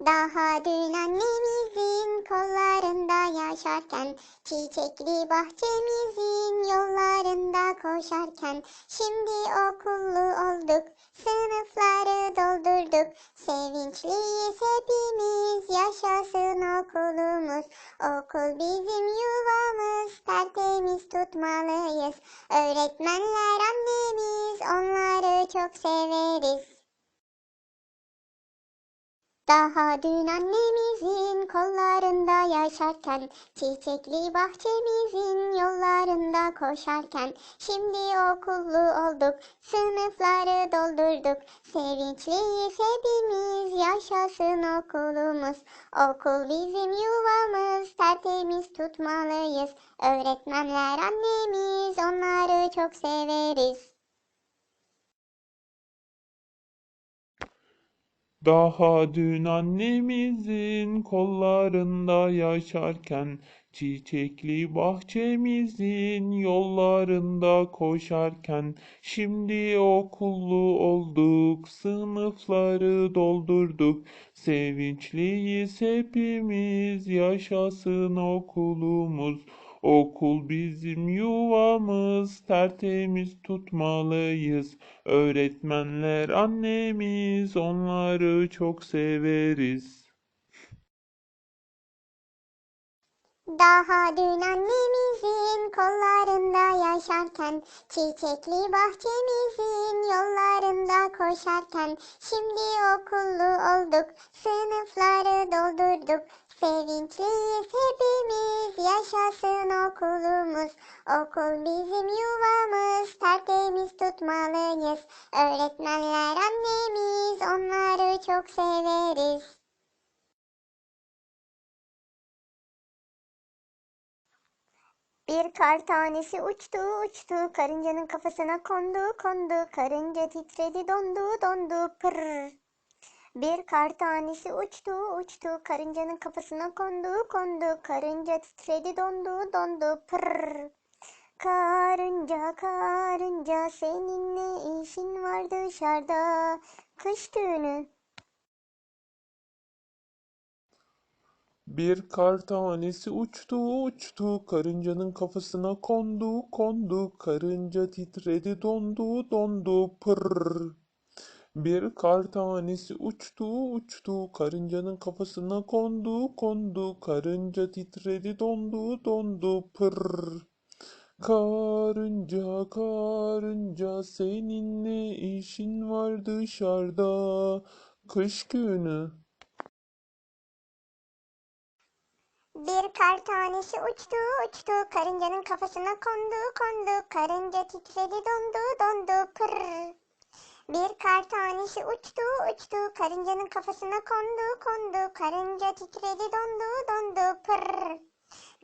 Daha dün annemizin kollarında yaşarken, çiçekli bahçemizin yollarında koşarken, şimdi okullu olduk, sınıfları doldurduk, sevinçliyiz hepimiz, yaşasın okulumuz. Okul bizim yuvamız, tertemiz tutmalıyız. Öğretmenler Daha dün annemizin kollarında yaşarken, çiçekli bahçemizin yollarında koşarken, şimdi okullu olduk, sınıfları doldurduk, sevinçliyiz hepimiz, yaşasın okulumuz. Okul bizim yuvamız, tertemiz tutmalıyız, öğretmenler annemiz, onları çok severiz. Daha dün annemizin kollarında yaşarken, çiçekli bahçemizin yollarında koşarken, şimdi okullu olduk, sınıfları doldurduk, sevinçliyiz hepimiz, yaşasın okulumuz. Okul bizim yuvamız, tertemiz tutmalıyız. Öğretmenler annemiz, onları çok severiz. Daha dün annemizin kollarında yaşarken, çiçekli bahçemizin yollarında koşarken, şimdi okullu olduk, sınıfları doldurduk, sevinçliyiz hepimiz, yaşasın okulumuz. Okul bizim yuvamız, tertemiz tutmalıyız, öğretmenler annemiz, onları çok severiz. Bir kar tanesi uçtu uçtu karıncanın kafasına kondu kondu karınca titredi dondu dondu pırr. Bir kar tanesi uçtu uçtu. Karıncanın kafasına kondu kondu. Karınca titredi dondu dondu. Pırr. Karınca karınca senin ne işin var dışarıda. Kış günü. Bir kar tanesi uçtu uçtu, karıncanın kafasına kondu kondu, karınca titredi dondu dondu. Pırr. Bir kar tanesi uçtu uçtu, karıncanın kafasına kondu kondu, karınca titredi dondu dondu. Pırr. Karınca karınca senin ne işin var dışarıda. Kış günü? Bir kar tanesi uçtu uçtu. Karıncanın kafasına kondu kondu. Karınca titredi dondu dondu. Pırr. Bir kar tanesi uçtu uçtu. Karıncanın kafasına kondu kondu. Karınca titredi dondu dondu. Pırr.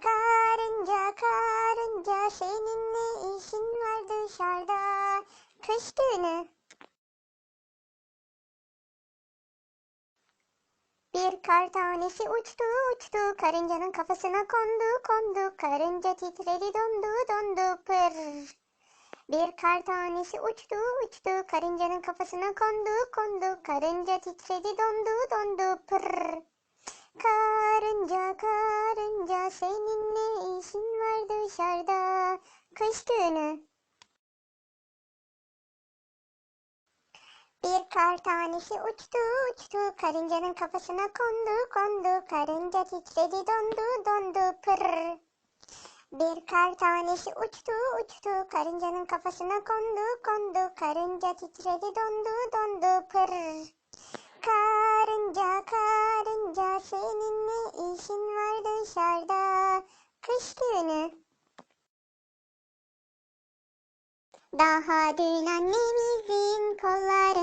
Karınca karınca senin ne işin var dışarıda? Kış günü. Bir kar tanesi uçtu uçtu. Karıncanın kafasına kondu kondu. Karınca titredi dondu dondu. Pırr. Bir kar tanesi uçtu uçtu. Karıncanın kafasına kondu kondu. Karınca titredi dondu dondu. Pırr. Karınca karınca senin ne işin var dışarıda? Kış günü. Bir kar tanesi uçtu uçtu. Karıncanın kafasına kondu kondu. Karınca titredi dondu dondu. Pırr. Bir kar tanesi uçtu uçtu karıncanın kafasına kondu kondu karınca titredi dondu dondu pırr. Karınca karınca senin ne işin var dışarıda kış günü. Daha dün annemizin kollarında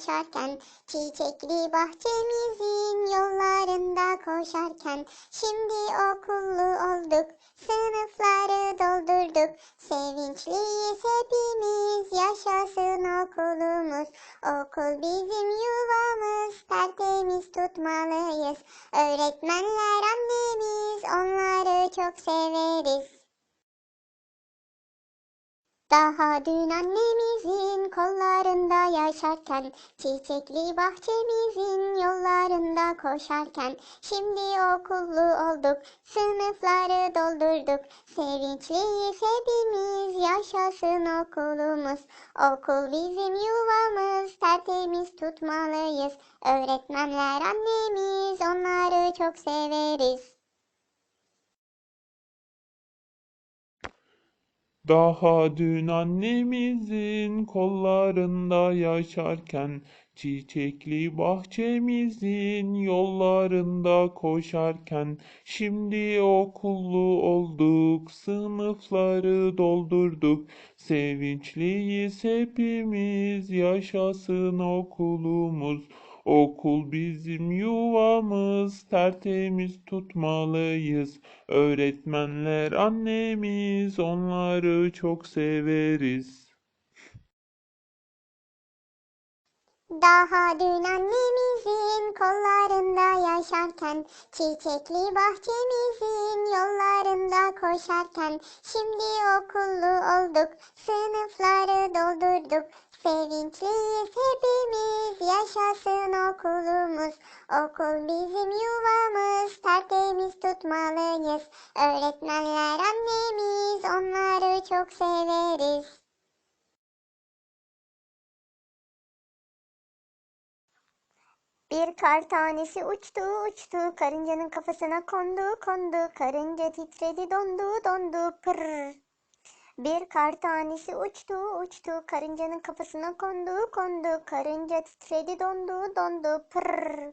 yaşarken, çiçekli bahçemizin yollarında koşarken, şimdi okullu olduk, sınıfları doldurduk, sevinçliyiz hepimiz, yaşasın okulumuz. Okul bizim yuvamız, tertemiz tutmalıyız, öğretmenler annemiz, onları çok severiz. Daha dün annemizin kollarında yaşarken, çiçekli bahçemizin yollarında koşarken, şimdi okullu olduk, sınıfları doldurduk, sevinçliyiz hepimiz, yaşasın okulumuz. Okul bizim yuvamız, tertemiz tutmalıyız, öğretmenler annemiz, onları çok severiz. Daha dün annemizin kollarında yaşarken, çiçekli bahçemizin yollarında koşarken, şimdi okullu olduk, sınıfları doldurduk, sevinçliyiz hepimiz, yaşasın okulumuz. Okul bizim yuvamız, tertemiz tutmalıyız. Öğretmenler annemiz, onları çok severiz. Daha dün annemizin kollarında yaşarken, çiçekli bahçemizin yollarında koşarken, şimdi okullu olduk, sınıfları doldurduk, yaşasın okulumuz. Okul bizim yuvamız, tertemiz tutmalıyız, öğretmenler annemiz, onları çok severiz. Bir kar tanesi uçtu uçtu karıncanın kafasına kondu kondu karınca titredi dondu dondu pırr. Bir kar tanesi uçtu uçtu. Karıncanın kafasına kondu kondu. Karınca titredi dondu dondu. Pırr.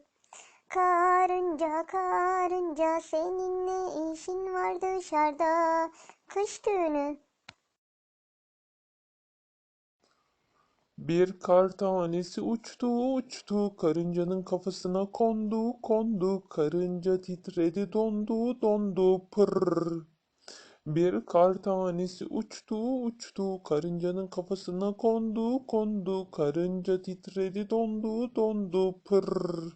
Karınca karınca senin ne işin var dışarıda. Kış günü. Bir kar tanesi uçtu uçtu. Karıncanın kafasına kondu kondu. Karınca titredi dondu dondu. Pırr. Bir kar tanesi uçtu uçtu. Karıncanın kafasına kondu kondu. Karınca titredi dondu dondu. Pırr.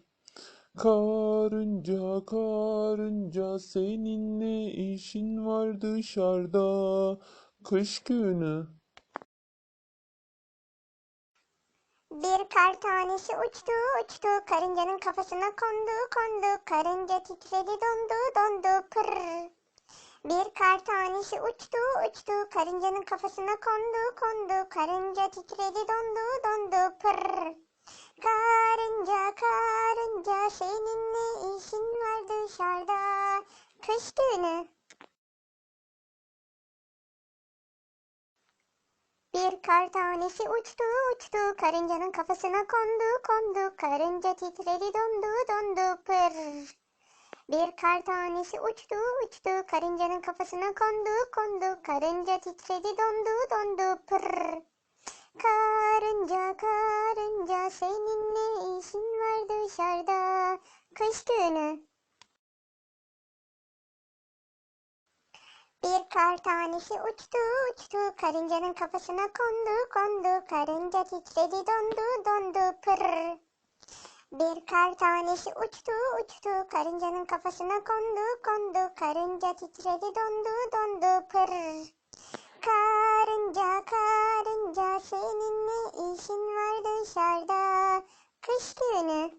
Karınca karınca senin ne işin var dışarıda. Kış günü? Bir kar tanesi uçtu uçtu. Karıncanın kafasına kondu kondu. Karınca titredi dondu dondu. Pırr. Bir kar tanesi uçtu uçtu. Karıncanın kafasına kondu kondu. Karınca titredi dondu dondu. Pırr. Karınca karınca senin ne işin var dışarıda. Kış günü. Bir kar tanesi uçtu uçtu. Karıncanın kafasına kondu kondu. Karınca titredi dondu dondu. Pırr. Bir kar tanesi uçtu uçtu. Karıncanın kafasına kondu kondu. Karınca titredi dondu dondu. Pırr. Karınca karınca senin ne işin var dışarıda? Kış günü. Bir kar tanesi uçtu uçtu. Karıncanın kafasına kondu kondu. Karınca titredi dondu dondu. Pırr. Bir kar tanesi uçtu uçtu karıncanın kafasına kondu kondu karınca titredi dondu dondu pırr. Karınca karınca senin ne işin var dışarıda kış günü.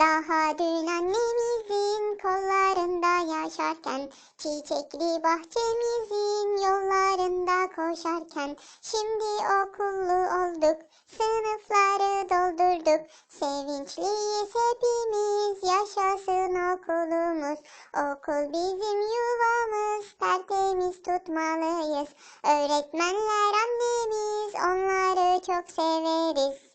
Daha dün annemizin kollarında yaşarken, çiçekli bahçemizin koşarken, şimdi okullu olduk, sınıfları doldurduk, sevinçliyiz hepimiz, yaşasın okulumuz. Okul bizim yuvamız, tertemiz tutmalıyız, öğretmenler annemiz, onları çok severiz.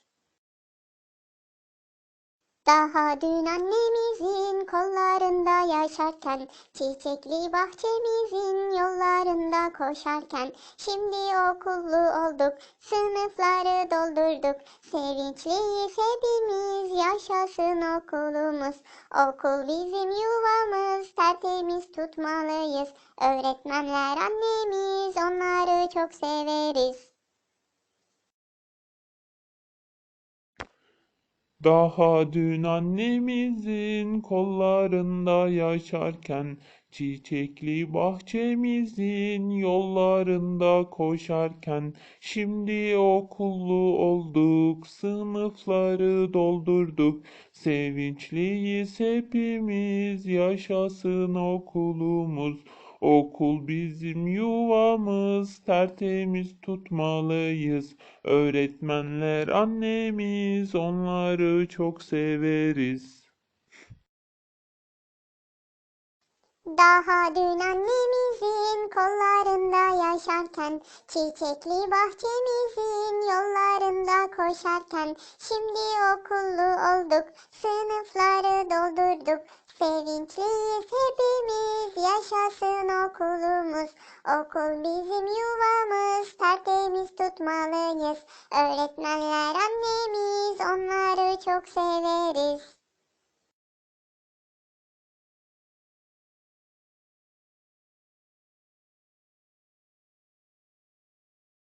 Daha dün annemizin kollarında yaşarken, çiçekli bahçemizin yollarında koşarken, şimdi okullu olduk, sınıfları doldurduk, sevinçliyiz hepimiz, yaşasın okulumuz. Okul bizim yuvamız, tertemiz tutmalıyız, öğretmenler annemiz, onları çok severiz. Daha dün annemizin kollarında yaşarken, Çiçekli bahçemizin yollarında koşarken şimdi okullu olduk, sınıfları doldurduk. Sevinçliyiz hepimiz, yaşasın okulumuz. Okul bizim yuvamız, tertemiz tutmalıyız. Öğretmenler annemiz, onları çok severiz. Daha dün annemizin kollarında yaşarken, çiçekli bahçemizin yollarında koşarken, şimdi okullu olduk, sınıfları doldurduk. Sevinçliyiz hepimiz, yaşasın okulumuz. Okul bizim yuvamız, tertemiz tutmalıyız. Öğretmenler annemiz, onları çok severiz.